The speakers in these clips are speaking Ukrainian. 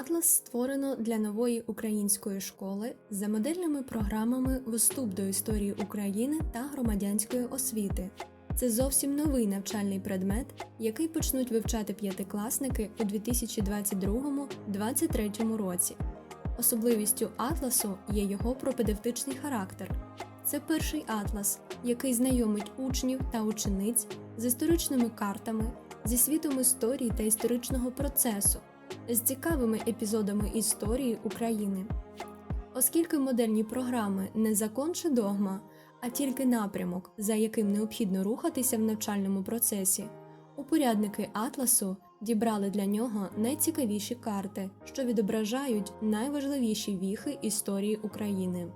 Атлас створено для нової української школи за модельними програмами Вступ до історії України та громадянської освіти. Це зовсім новий навчальний предмет, який почнуть вивчати п'ятикласники у 2022-2023 році. Особливістю атласу є його пропедевтичний характер. Це перший атлас, який знайомить учнів та учениць з історичними картами, зі світом історії та історичного процесу, з цікавими епізодами історії України. Оскільки модельні програми не закон чи догма, а тільки напрямок, за яким необхідно рухатися в навчальному процесі, упорядники атласу дібрали для нього найцікавіші карти, що відображають найважливіші віхи історії України.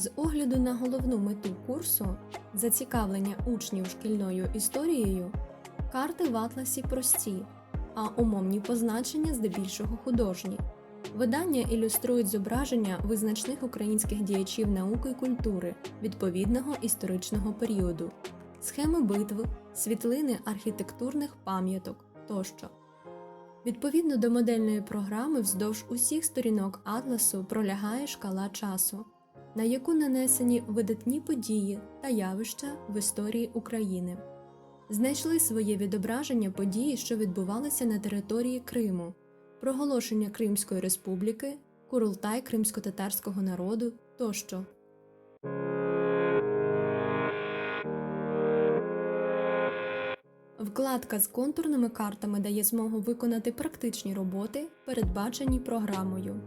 З огляду на головну мету курсу зацікавлення учнів шкільною історією, карти в атласі прості, а умовні позначення здебільшого художні. Видання ілюструють зображення визначних українських діячів науки і культури відповідного історичного періоду, схеми битв, світлини архітектурних пам'яток тощо. Відповідно до модельної програми, вздовж усіх сторінок атласу пролягає шкала часу, на яку нанесені видатні події та явища в історії України. Знайшли своє відображення події, що відбувалися на території Криму, проголошення Кримської республіки, Курултай кримсько-татарського народу тощо. Вкладка з контурними картами дає змогу виконати практичні роботи, передбачені програмою.